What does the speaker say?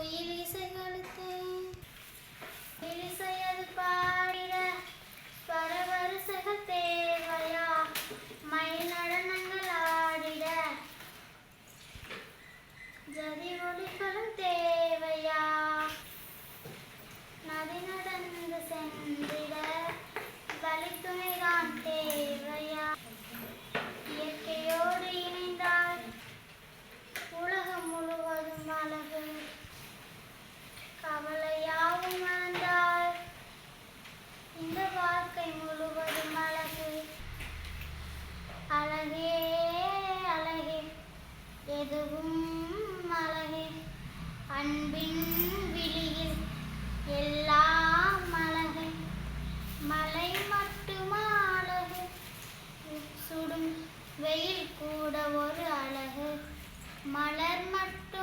குயில் இசை கொடுத்தேன் இசை அது பாடிட பரவரிசைகள் தேவையா மயில் நடனங்கள் ஆடிட ஜதி தேவையா. நதி நடந்து சென்று அன்பின் விழியில் எல்லா மலகை மலை மட்டுமா அழகு சுடும் வெயில் கூட ஒரு அழகு. மலர் மட்டும்